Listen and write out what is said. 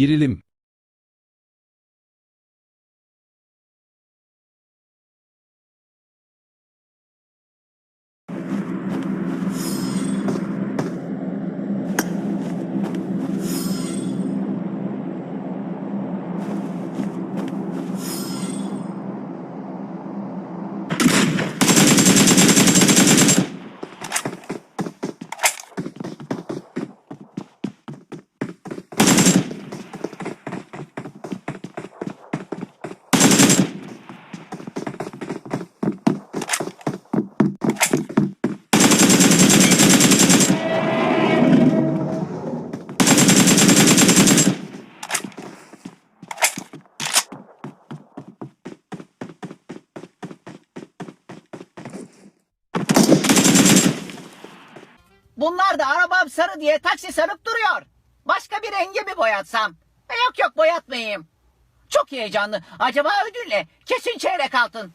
Girelim. Bunlar da arabam sarı diye taksi sarıp duruyor. Başka bir rengi mi boyatsam? E, yok yok boyatmayayım. Çok heyecanlı. Acaba ödül ne? Kesin çeyrek altın.